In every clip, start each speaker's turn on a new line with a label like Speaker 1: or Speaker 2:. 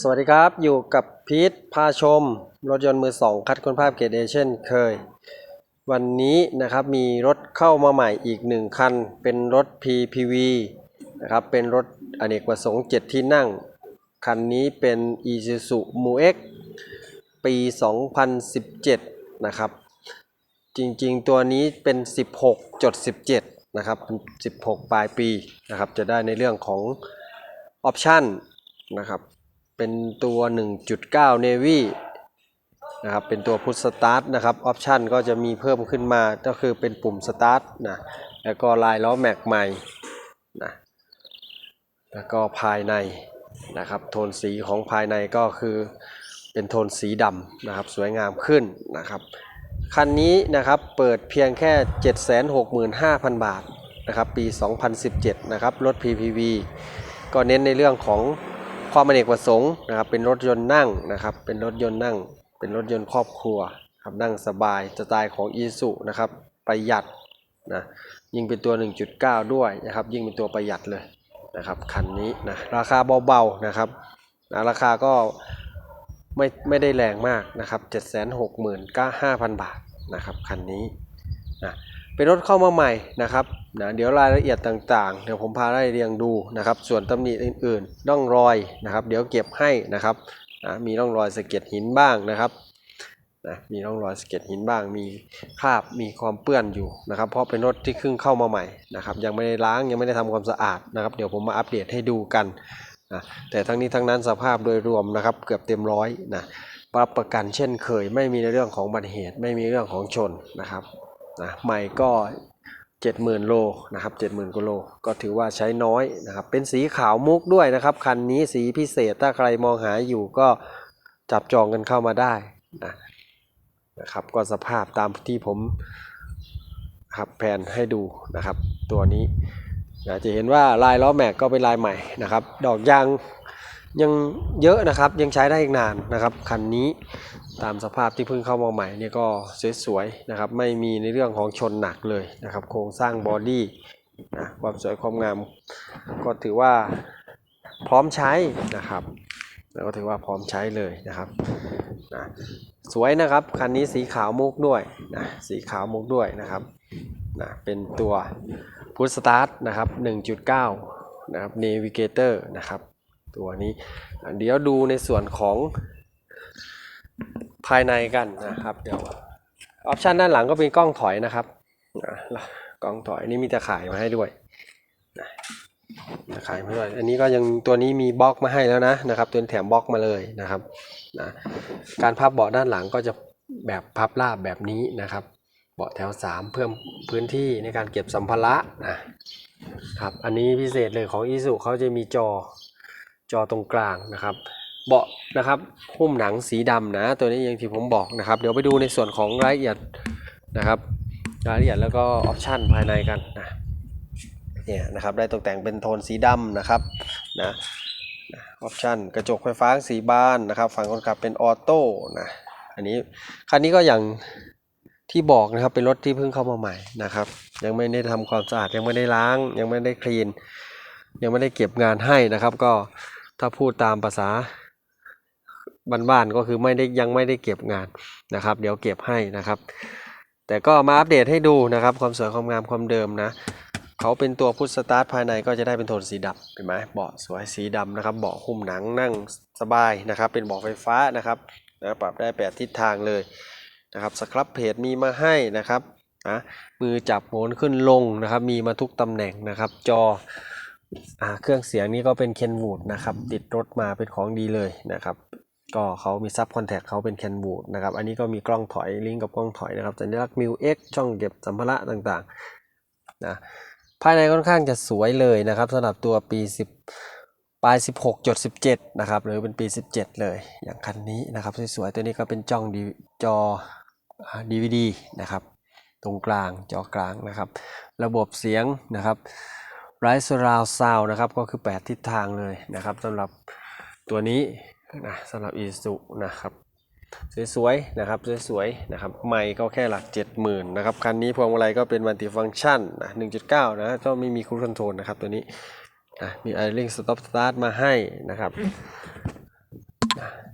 Speaker 1: สวัสดีครับ อยู่กับพีทพาชม รถยนต์มือสองคัดคุณภาพเกรดเอเช่นเคย วันนี้นะครับมีรถเข้ามาใหม่อีกหนึ่งคัน เป็นรถ PPV นะครับเป็นรถอเนกประสงค์ 7 ที่นั่ง คันนี้เป็น Isuzu MU-X ปี 2017 นะครับ จริงๆตัวนี้เป็น 16.17 นะครับ 16 ปลายปีนะครับ จะได้ในเรื่องของออปชั่นนะครับ เป็นตัว 1.9 Navy นะครับ เป็นตัวพุทสตาร์ทนะครับออปชันก็จะมีเพิ่มขึ้นมาก็คือเป็นปุ่มสตาร์ทนะแล้วก็ลายล้อแม็กใหม่นะแล้วก็ภายในนะครับโทนสีของภายในก็คือเป็นโทนสีดำนะครับสวยงามขึ้นนะครับคันนี้นะครับเปิดเพียงแค่ 765,000 บาทนะครับปี 2017 นะครับรถ PPV ก็เน้นในเรื่องของ ความอเนกประสงค์นะครับ เป็นรถยนต์นั่งนะครับ เป็นรถยนต์นั่ง เป็นรถยนต์ครอบครัวครับนั่งสบายสไตล์ของ i s u นะครับ ประหยัดนะยิ่งเป็นตัว 1.9 ด้วยนะครับ ยิ่งเป็นตัวประหยัดเลยนะครับคันนี้นะราคาเบาๆนะครับนะราคาก็ไม่ไม่ได้แรงมากนะครับ 769,500บาทนะครับคันนี้ เป็นรถเข้ามาใหม่นะครับนะเดี๋ยวรายละเอียดต่างๆ เดี๋ยวผมพาไล่เรียงดูนะครับ ส่วนตำหนิอื่นๆร่องรอยนะครับ เดี๋ยวเก็บให้นะครับนะมีร่องรอยสะเก็ดหินบ้างนะครับนะมีร่องรอยสะเก็ดหินบ้าง มีคราบมีความเปื้อนอยู่นะครับ เพราะเป็นรถที่เพิ่งเข้ามาใหม่นะครับยังไม่ได้ล้างยังไม่ได้ทำความสะอาดนะครับ เดี๋ยวผมมาอัปเดตให้ดูกันนะแต่ทั้งนี้ทั้งนั้นสภาพโดยรวมนะครับ เกือบเต็มร้อยนะรับประกันเช่นเคยไม่มีในเรื่องของบัติเหตุ ไม่มีเรื่องของชนนะครับ นะใหม่ก็ 70,000 โลนะครับ70,000กว่าโลก็ถือว่าใช้น้อยนะครับเป็นสีขาวมุกด้วยนะครับคันนี้สีพิเศษถ้าใครมองหาอยู่ก็จับจองกันเข้ามาได้นะนะครับก็สภาพตามที่ผมครับแผนให้ดูนะครับตัวนี้นะจะเห็นว่าลายล้อแม็กก็เป็นลายใหม่นะครับ ดอกยาง ยังเยอะนะครับยังใช้ได้อีกนานนะครับคันนี้ตามสภาพที่เพิ่งเข้ามาใหม่เนี่ยก็สวยๆนะครับไม่มีในเรื่องของชนหนักเลยนะครับโครงสร้างบอดี้นะความสวยความงามก็ถือว่าพร้อมใช้นะครับแล้วก็ถือว่าพร้อมใช้เลยนะครับนะสวยนะครับคันนี้สีขาวมุกด้วยนะสีขาวมุกด้วยนะครับนะเป็นตัวพุทสตาร์ทนะครับ 1.9 นะครับ Navigator นะครับ ตัวนี้ เดี๋ยวดูในส่วนของภายในกันนะครับเดี๋ยวออปชันด้านหลังก็เป็นกล้องถอยนะครับกล้องถอยนี่มีตะข่ายมาให้ด้วยนะตะข่ายมาด้วย อันนี้ก็ยังตัวนี้มีบล็อกมาให้แล้วนะนะครับตัวนี้แถมบล็อกมาเลยนะครับนะการพับเบาะด้านหลังก็จะแบบพับราบแบบนี้นะครับเบาะแถว 3 เพิ่มพื้นที่ในการเก็บสัมภาระนะครับอันนี้พิเศษเลยของอีสุเขาจะมีจอ จอตรงกลางนะครับ เบาะนะครับหุ้มหนังสีดำนะตัวนี้อย่างที่ผมบอกนะครับ เดี๋ยวไปดูในส่วนของรายละเอียดนะครับ รายละเอียดแล้วก็ออปชันภายในกันนะเนี่ยนะครับได้ตกแต่งเป็นโทนสีดำนะครับนะออปชันกระจกไฟฟ้าสีบานนะครับ ฝั่งคนขับเป็นออโต้นะอันนี้คันนี้ก็อย่างที่บอกนะครับเป็นรถที่เพิ่งเข้ามาใหม่นะครับ ยังไม่ได้ทำความสะอาดยังไม่ได้ล้าง ยังไม่ได้คลีน ยังไม่ได้เก็บงานให้นะครับ ก็ถ้าพูดตามภาษาบ้านๆก็คือไม่ได้ยังไม่ได้เก็บงานนะครับ เดี๋ยวเก็บให้นะครับ แต่ก็มาอัปเดตให้ดูนะครับ ความสวยความงามความเดิมนะเขาเป็นตัวพุทสตาร์ทภายในก็จะได้เป็นโทนสีดำเห็นไหมเบาะสวยสีดำนะครับเบาะหุ้มหนังนั่งสบายนะครับ เป็นเบาะไฟฟ้านะครับนะปรับได้แปดทิศทางเลยนะครับสครับเพจมีมาให้นะครับนะมือจับโหนขึ้นลงนะครับ มีมาทุกตำแหน่งนะครับ จอ เครื่องเสียงนี้ก็เป็นเคนวูดนะครับติดรถมาเป็นของดีเลยนะครับก็เขามีซับคอนแทคเขาเป็นเคนวูดนะครับ อันนี้ก็มีกล้องถอยลิงก์กับกล้องถอยนะครับสัญลักษณ์มิวเอ็กช่องเก็บสัมภาระต่างๆนะภายในค่อนข้างจะสวยเลยนะครับสำหรับตัวปี 10 ปลาย 16.17 นะครับ หรือเป็นปี 17 เลย อย่างคันนี้นะครับสวยๆตัวนี้ก็เป็นจ้องดีจอ DVD นะครับ ตรงกลางจอกลางนะครับ ระบบเสียงนะครับ ไรซ์ราวซาวนะครับก็คือ 8 ทิศทางเลยนะครับสำหรับตัวนี้นะสำหรับอีสุนะครับสวยๆนะครับสวยๆนะครับไม่ก็แค่หลัก 70,000นะครับคันนี้พวงมาลัยก็เป็นมัลติฟัง c t ชันนะ1.9 นะก็ไม่มีคูคอนโทรลนะครับตัวนี้นะมี idling stop start มาให้นะครับ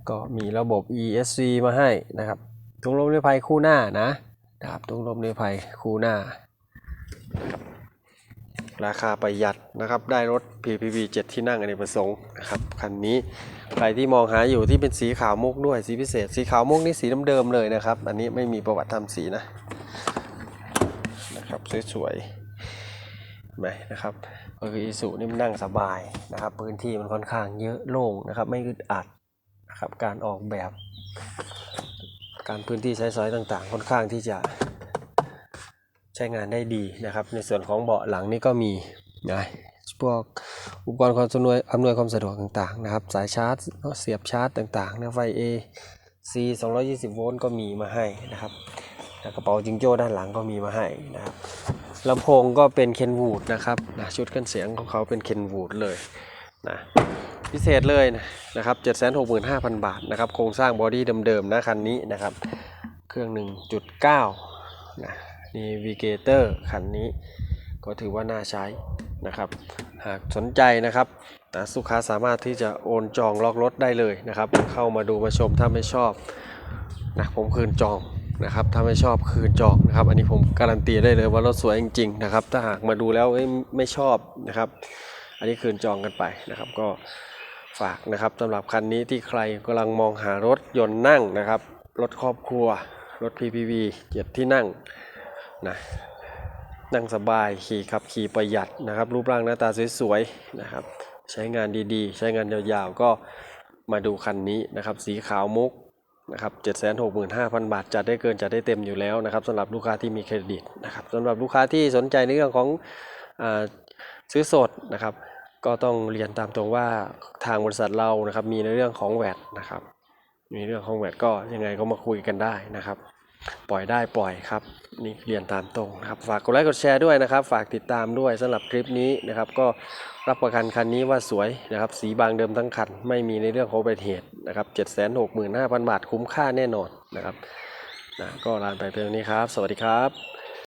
Speaker 1: ก็มีระบบ ESC มาให้นะครับถุงลมนิรภัยคู่หน้านะนะครับถุงลมนิรภัยคู่หน้าร ราคาประหยัดนะครับ ได้รถ PPV 7 ที่นั่งอเนกประสงค์นะครับคันนี้ใครที่มองหาอยู่ที่เป็นสีขาวมุกด้วยสีพิเศษ สีขาวมุกนี่สีเดิมๆเลยนะครับ อันนี้ไม่มีประวัติทำสีนะนะครับสวยๆไหมนะครับก็คืออีสุนี่มันนั่งสบายนะครับ พื้นที่มันค่อนข้างเยอะโล่งนะครับ ไม่อึดอัดนะครับการออกแบบ การพื้นที่ใช้สอยต่างๆ ค่อนข้างที่จะ ช้งานได้ดีนะครับ ในส่วนของเบาะหลังนี่ก็มีนะพวกอุปกรณ์ความสะดวกอำนวยความสะดวกต่างๆนะครับ สายชาร์จเสียบชาร์จต่างๆนะไฟ A C 220 โวลต์ก็มีมาให้นะครับกระเป๋าจิงโจ้ด้านหลังก็มีมาให้นะครับลำโพงก็เป็นเคนวูดนะครับนะชุดเครื่องเสียงของเขาเป็นเคนวูดเลยนะพิเศษเลยนะครับ 765,000 บาทนะครับ โครงสร้างบอดี้เดิมๆนะคันนี้นะครับ เครื่อง 1.9นะ Navigator คันนี้ ก็ถือว่าน่าใช้นะครับ หากสนใจนะครับนะลูกค้าสามารถที่จะโอนจองล็อกรถได้เลยนะครับ เข้ามาดูมาชมถ้าไม่ชอบนะผมคืนจองนะครับ ถ้าไม่ชอบคืนจองนะครับ อันนี้ผมการันตีได้เลยว่ารถสวยจริงๆนะครับ ถ้าหากมาดูแล้วไม่ชอบนะครับ อันนี้คืนจองกันไปนะครับ ก็ฝากนะครับสำหรับคันนี้ที่ใครกำลังมองหารถยนต์นั่งนะครับ รถครอบครัว รถ PPV เจ็ดที่นั่ง นะนั่งสบายขี่ขับขี่ประหยัดนะครับ รูปร่างหน้าตาสวยๆนะครับ ใช้งานดีๆ ใช้งานยาวๆ ก็มาดูคันนี้นะครับ สีขาวมุกนะครับ765,000 บาท จัดได้เกินจัดได้เต็มอยู่แล้วนะครับสำหรับลูกค้าที่มีเครดิตนะครับสำหรับลูกค้าที่สนใจในเรื่องของอซื้อสดนะครับ ก็ต้องเรียนตามตรงว่าทางบริษัทเรานะครับมีในเรื่องของแวดนะครับ มีเรื่องของแวดก็ยังไงก็มาคุยกันได้นะครับ ปล่อยได้ปล่อยครับ นี่เรียนตามตรงนะครับ ฝากกดไลค์กดแชร์ด้วยนะครับ ฝากติดตามด้วยสำหรับคลิปนี้นะครับ ก็รับประกันคันนี้ว่าสวยนะครับ สีบางเดิมทั้งคัน ไม่มีในเรื่องของอุบัติเหตุนะครับ765,000บาทคุ้มค่าแน่นอนนะครับนะก็ลาไปเพียงนี้ครับ สวัสดีครับ